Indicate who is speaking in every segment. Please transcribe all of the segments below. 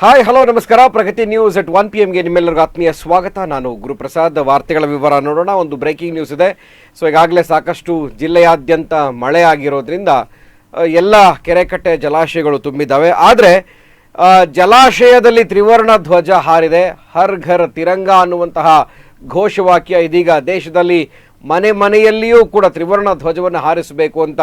Speaker 1: Hi hello ನಮಸ್ಕಾರ. Pragati news at one P ಎಂಗೆ ನಿಮ್ಮೆಲ್ಲರಿಗೂ ಆತ್ಮೀಯ ಸ್ವಾಗತ. ನಾನು ಗುರುಪ್ರಸಾದ್. ವಾರ್ತೆಗಳ ವಿವರ ನೋಡೋಣ. ಒಂದು ಬ್ರೇಕಿಂಗ್ ನ್ಯೂಸ್ ಇದೆ. ಸೊ ಈಗಾಗಲೇ ಸಾಕಷ್ಟು ಜಿಲ್ಲೆಯಾದ್ಯಂತ ಮಳೆ ಆಗಿರೋದ್ರಿಂದ ಎಲ್ಲ ಕೆರೆಕಟ್ಟೆ ಜಲಾಶಯಗಳು ತುಂಬಿದ್ದಾವೆ. ಆದರೆ ಜಲಾಶಯದಲ್ಲಿ ತ್ರಿವರ್ಣ ಧ್ವಜ ಹಾರಿದೆ. ಹರ್ ಘರ್ ತಿರಂಗ ಅನ್ನುವಂತಹ ಘೋಷವಾಕ್ಯ ಇದೀಗ ದೇಶದಲ್ಲಿ ಮನೆ ಮನೆಯಲ್ಲಿಯೂ ಕೂಡ ತ್ರಿವರ್ಣ ಧ್ವಜವನ್ನು ಹಾರಿಸಬೇಕು ಅಂತ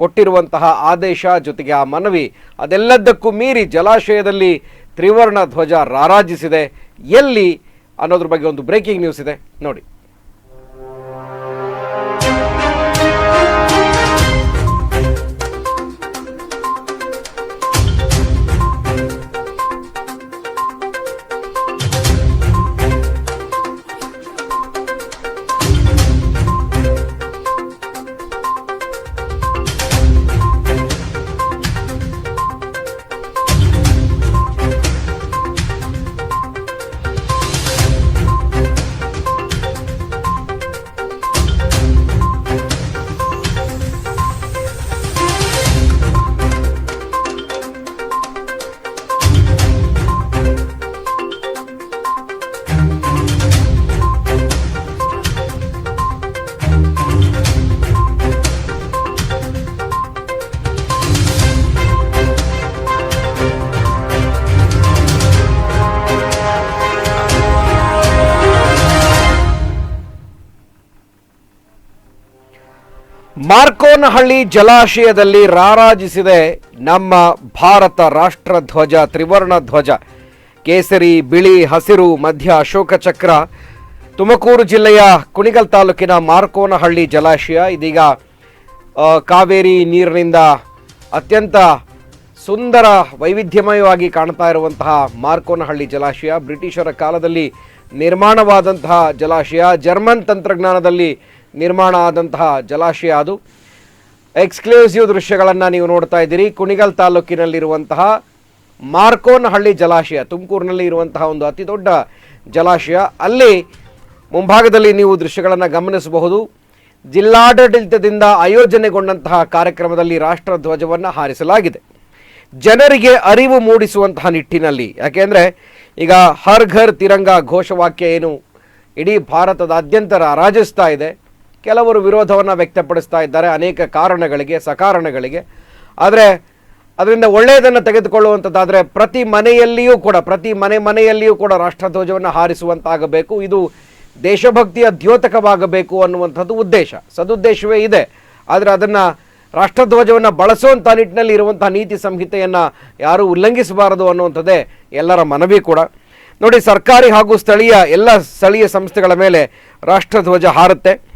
Speaker 1: ಕೊಟ್ಟಿರುವಂತಹ ಆದೇಶ ಜೊತೆಗೆ ಆ ಮನವಿ. ಅದೆಲ್ಲದಕ್ಕೂ ಮೀರಿ ಜಲಾಶಯದಲ್ಲಿ ತ್ರಿವರ್ಣ ಧ್ವಜ ರಾರಾಜಿಸಿದೆ. ಎಲ್ಲಿ ಅನ್ನೋದ್ರ ಬಗ್ಗೆ ಒಂದು ಬ್ರೇಕಿಂಗ್ ನ್ಯೂಸ್ ಇದೆ. ನೋಡಿ. ಮಾರ್ಕೋನಹಳ್ಳಿ ಜಲಾಶಯದಲ್ಲಿ ರಾರಾಜಿಸಿದೆ ನಮ್ಮ ಭಾರತ ರಾಷ್ಟ್ರ ಧ್ವಜ, ತ್ರಿವರ್ಣ ಧ್ವಜ. ಕೇಸರಿ, ಬಿಳಿ, ಹಸಿರು, ಮಧ್ಯ ಅಶೋಕ ಚಕ್ರ ತುಮಕೂರು ಜಿಲ್ಲೆಯ ಕುಣಿಗಲ್ ತಾಲೂಕಿನ ಮಾರ್ಕೋನಹಳ್ಳಿ ಜಲಾಶಯ. ಇದೀಗ ಕಾವೇರಿ ನೀರಿನಿಂದ ಅತ್ಯಂತ ಸುಂದರ ವೈವಿಧ್ಯಮಯವಾಗಿ ಕಾಣ್ತಾ ಇರುವಂತಹ ಮಾರ್ಕೋನಹಳ್ಳಿ ಜಲಾಶಯ. ಬ್ರಿಟಿಷರ ಕಾಲದಲ್ಲಿ ನಿರ್ಮಾಣವಾದಂತಹ ಜಲಾಶಯ. ಜರ್ಮನ್ ತಂತ್ರಜ್ಞಾನದಲ್ಲಿ ನಿರ್ಮಾಣ ಆದಂತಹ ಜಲಾಶಯ ಅದು. ಎಕ್ಸ್ಕ್ಲೂಸಿವ್ ದೃಶ್ಯಗಳನ್ನು ನೀವು ನೋಡ್ತಾ ಇದ್ದೀರಿ. ಕುಣಿಗಲ್ ತಾಲೂಕಿನಲ್ಲಿರುವಂತಹ ಮಾರ್ಕೋನಹಳ್ಳಿ ಜಲಾಶಯ, ತುಮಕೂರಿನಲ್ಲಿ ಇರುವಂತಹ ಒಂದು ಅತಿ ದೊಡ್ಡ ಜಲಾಶಯ. ಅಲ್ಲಿ ಮುಂಭಾಗದಲ್ಲಿ ನೀವು ದೃಶ್ಯಗಳನ್ನು ಗಮನಿಸಬಹುದು. ಜಿಲ್ಲಾಡಳಿತದಿಂದ ಆಯೋಜನೆಗೊಂಡಂತಹ ಕಾರ್ಯಕ್ರಮದಲ್ಲಿ ರಾಷ್ಟ್ರ ಧ್ವಜವನ್ನು ಹಾರಿಸಲಾಗಿದೆ. ಜನರಿಗೆ ಅರಿವು ಮೂಡಿಸುವಂತಹ ನಿಟ್ಟಿನಲ್ಲಿ. ಯಾಕೆಂದರೆ ಈಗ ಹರ್ ಘರ್ ತಿರಂಗ ಘೋಷವಾಕ್ಯ ಏನು? ಇಡೀ ಭಾರತದಾದ್ಯಂತ ರಾಜಿಸ್ತಾ ಇದೆ. ಕೆಲವರು ವಿರೋಧವನ್ನು ವ್ಯಕ್ತಪಡಿಸ್ತಾ ಇದ್ದಾರೆ, ಅನೇಕ ಕಾರಣಗಳಿಗೆ, ಸಕಾರಣಗಳಿಗೆ. ಆದರೆ, ಅದರಿಂದ ಒಳ್ಳೆಯದನ್ನು ತೆಗೆದುಕೊಳ್ಳುವಂಥದ್ದಾದರೆ ಪ್ರತಿ ಮನೆಯಲ್ಲಿಯೂ ಕೂಡ, ಪ್ರತಿ ಮನೆ ಮನೆಯಲ್ಲಿಯೂ ಕೂಡ ರಾಷ್ಟ್ರಧ್ವಜವನ್ನು ಹಾರಿಸುವಂತಾಗಬೇಕು. ಇದು ದೇಶಭಕ್ತಿಯ ದ್ಯೋತಕವಾಗಬೇಕು ಅನ್ನುವಂಥದ್ದು ಉದ್ದೇಶ. ಸದುದ್ದೇಶವೇ ಇದೆ. ಆದರೆ ಅದನ್ನು ರಾಷ್ಟ್ರಧ್ವಜವನ್ನು ಬಳಸುವಂಥ ನಿಟ್ಟಿನಲ್ಲಿ ಇರುವಂಥ ನೀತಿ ಸಂಹಿತೆಯನ್ನು ಯಾರೂ ಉಲ್ಲಂಘಿಸಬಾರದು ಅನ್ನುವಂಥದ್ದೇ ಎಲ್ಲರ ಮನವಿ ಕೂಡ. ನೋಡಿ, ಸರ್ಕಾರಿ ಹಾಗೂ ಸ್ಥಳೀಯ ಎಲ್ಲ ಸ್ಥಳೀಯ ಸಂಸ್ಥೆಗಳ ಮೇಲೆ ರಾಷ್ಟ್ರಧ್ವಜ ಹಾರುತ್ತೆ.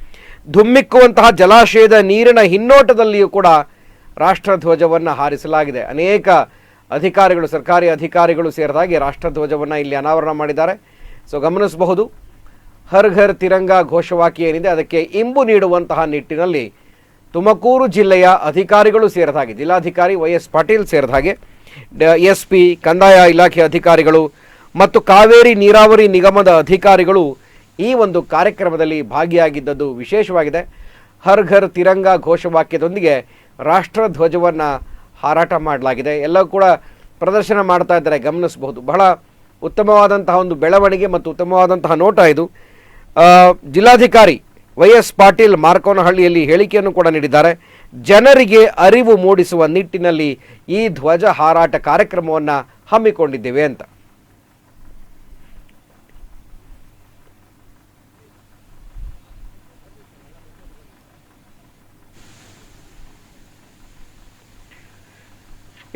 Speaker 1: ಧುಮ್ಮಿಕ್ಕುವಂತಹ ಜಲಾಶಯದ ನೀರಿನ ಹಿನ್ನೋಟದಲ್ಲಿಯೂ ಕೂಡ ರಾಷ್ಟ್ರಧ್ವಜವನ್ನು ಹಾರಿಸಲಾಗಿದೆ. ಅನೇಕ ಅಧಿಕಾರಿಗಳು, ಸರ್ಕಾರಿ ಅಧಿಕಾರಿಗಳು ಸೇರಿದಾಗಿ ರಾಷ್ಟ್ರಧ್ವಜವನ್ನು ಇಲ್ಲಿ ಅನಾವರಣ ಮಾಡಿದ್ದಾರೆ. ಸೊ, ಗಮನಿಸಬಹುದು, ಹರ್ ಘರ್ ತಿರಂಗ ಘೋಷವಾಕ್ಯ ಏನಿದೆ, ಅದಕ್ಕೆ ಇಂಬು ನೀಡುವಂತಹ ನಿಟ್ಟಿನಲ್ಲಿ ತುಮಕೂರು ಜಿಲ್ಲೆಯ ಅಧಿಕಾರಿಗಳು ಸೇರಿದ ಜಿಲ್ಲಾಧಿಕಾರಿ ವೈ ಎಸ್ ಪಾಟೀಲ್ ಸೇರಿದ ಹಾಗೆ ಎಸ್ ಪಿ, ಕಂದಾಯ ಇಲಾಖೆ ಅಧಿಕಾರಿಗಳು ಮತ್ತು ಕಾವೇರಿ ನೀರಾವರಿ ನಿಗಮದ ಅಧಿಕಾರಿಗಳು ಈ ಒಂದು ಕಾರ್ಯಕ್ರಮದಲ್ಲಿ ಭಾಗಿಯಾಗಿದ್ದದ್ದು ವಿಶೇಷವಾಗಿದೆ. ಹರ್ ಘರ್ ತಿರಂಗ ಘೋಷವಾಕ್ಯದೊಂದಿಗೆ ರಾಷ್ಟ್ರಧ್ವಜವನ್ನು ಹಾರಾಟ ಮಾಡಲಾಗಿದೆ. ಎಲ್ಲ ಕೂಡ ಪ್ರದರ್ಶನ ಮಾಡ್ತಾ ಇದ್ದಾರೆ, ಗಮನಿಸಬಹುದು. ಬಹಳ ಉತ್ತಮವಾದಂತಹ ಒಂದು ಬೆಳವಣಿಗೆ ಮತ್ತು ಉತ್ತಮವಾದಂತಹ ನೋಟ ಇದು. ಜಿಲ್ಲಾಧಿಕಾರಿ ವೈ ಎಸ್ ಪಾಟೀಲ್ ಮಾರ್ಕೋನಹಳ್ಳಿಯಲ್ಲಿ ಹೇಳಿಕೆಯನ್ನು ಕೂಡ ನೀಡಿದ್ದಾರೆ. ಜನರಿಗೆ ಅರಿವು ಮೂಡಿಸುವ ನಿಟ್ಟಿನಲ್ಲಿ ಈ ಧ್ವಜ ಹಾರಾಟ ಕಾರ್ಯಕ್ರಮವನ್ನು ಹಮ್ಮಿಕೊಂಡಿದ್ದೇವೆ ಅಂತ.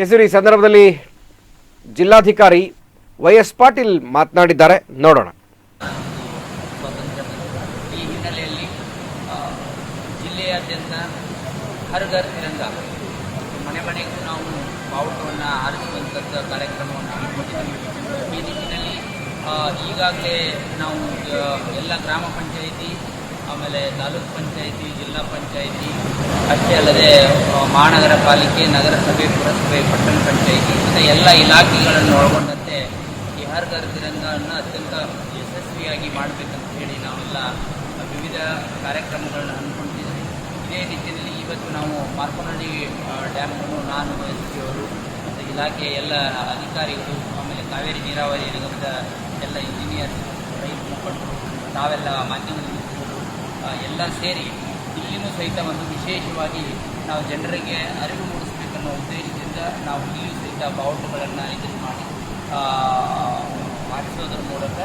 Speaker 1: ಹೆಸರು ಈ ಸಂದರ್ಭದಲ್ಲಿ ಜಿಲ್ಲಾಧಿಕಾರಿ ವೈ ಎಸ್ ಪಾಟೀಲ್ ಮಾತನಾಡಿದ್ದಾರೆ. ನೋಡೋಣ.
Speaker 2: ಈ ಹಿನ್ನೆಲೆಯಲ್ಲಿ ಜಿಲ್ಲೆಯಾದ್ಯಂತ ಹರ್ ತಿರಂಗ. ಮನೆ ಮನೆಗೂ ನಾವು ಬಾವುಟವನ್ನು ಆರಿಸುವಂಥದ್ದು ಕಾರ್ಯಕ್ರಮವನ್ನು ಹಮ್ಮಿಕೊಂಡಿದ್ದೀವಿ. ಈ ನಿಟ್ಟಿನಲ್ಲಿ ಈಗಾಗಲೇ ನಾವು ಎಲ್ಲ ಗ್ರಾಮ ಪಂಚಾಯಿತಿ ಆಮೇಲೆ ತಾಲೂಕ್ ಪಂಚಾಯಿತಿ, ಜಿಲ್ಲಾ ಪಂಚಾಯಿತಿ, ಅಷ್ಟೇ ಅಲ್ಲದೆ ಮಹಾನಗರ ಪಾಲಿಕೆ, ನಗರಸಭೆ, ಪುರಸಭೆ, ಪಟ್ಟಣ ಪಂಚಾಯಿತಿ, ಮತ್ತು ಎಲ್ಲ ಇಲಾಖೆಗಳನ್ನು ಒಳಗೊಂಡಂತೆ ಈ ಹರ್ ತಿರಂಗವನ್ನು ಅತ್ಯಂತ ಯಶಸ್ವಿಯಾಗಿ ಮಾಡಬೇಕಂತ ಹೇಳಿ ನಾವೆಲ್ಲ ವಿವಿಧ ಕಾರ್ಯಕ್ರಮಗಳನ್ನು ಹಮ್ಮಿಕೊಂಡಿದ್ದೀವಿ. ಇದೇ ರೀತಿಯಲ್ಲಿ ಇವತ್ತು ನಾವು ಮಾರ್ಕೋನಹಳ್ಳಿ ಡ್ಯಾಮನ್ನು ನಾನು, ಎಸ್ ಅವರು, ಮತ್ತು ಇಲಾಖೆಯ ಎಲ್ಲ ಅಧಿಕಾರಿಗಳು, ಆಮೇಲೆ ಕಾವೇರಿ ನೀರಾವರಿ ನಿಗಮದ ಎಲ್ಲ ಇಂಜಿನಿಯರ್ ರೈತ ಮುಖಂಡರು ತಾವೆಲ್ಲ ಮಾಧ್ಯಮದಲ್ಲಿ ಎಲ್ಲ ಸೇರಿ ಇಲ್ಲಿನೂ ಸಹಿತ ಒಂದು ವಿಶೇಷವಾಗಿ ನಾವು ಜನರಿಗೆ ಅರಿವು ಮೂಡಿಸಬೇಕನ್ನೋ ಉದ್ದೇಶದಿಂದ ನಾವು ಇಲ್ಲಿಯೂ ಸಹಿತ ಬಾವುಟಗಳನ್ನು ಇದು ಮಾಡಿ ಮಾಡಿಸೋದ್ರ ಮೂಲಕ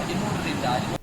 Speaker 2: ಹದಿಮೂರರಿಂದ ಹದಿಮೂರು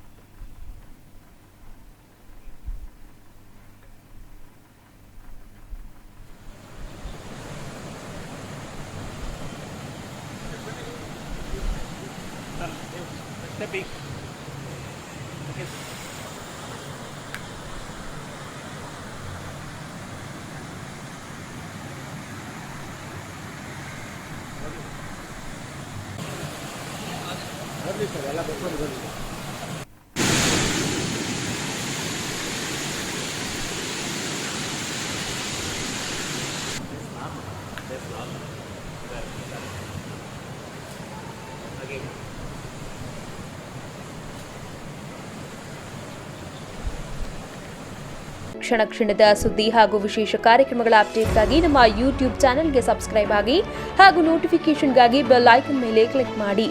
Speaker 3: ಕ್ಷಣ ಕ್ಷಣದ ಸುದ್ದಿ ಹಾಗೂ ವಿಶೇಷ ಕಾರ್ಯಕ್ರಮಗಳ ಅಪ್ಡೇಟ್ಗಾಗಿ ನಮ್ಮ ಯೂಟ್ಯೂಬ್ ಚಾನೆಲ್ಗೆ ಸಬ್ಸ್ಕ್ರೈಬ್ ಆಗಿ ಹಾಗೂ ನೋಟಿಫಿಕೇಷನ್ಗಾಗಿ ಬೆಲ್ ಐಕನ್ ಮೇಲೆ ಕ್ಲಿಕ್ ಮಾಡಿ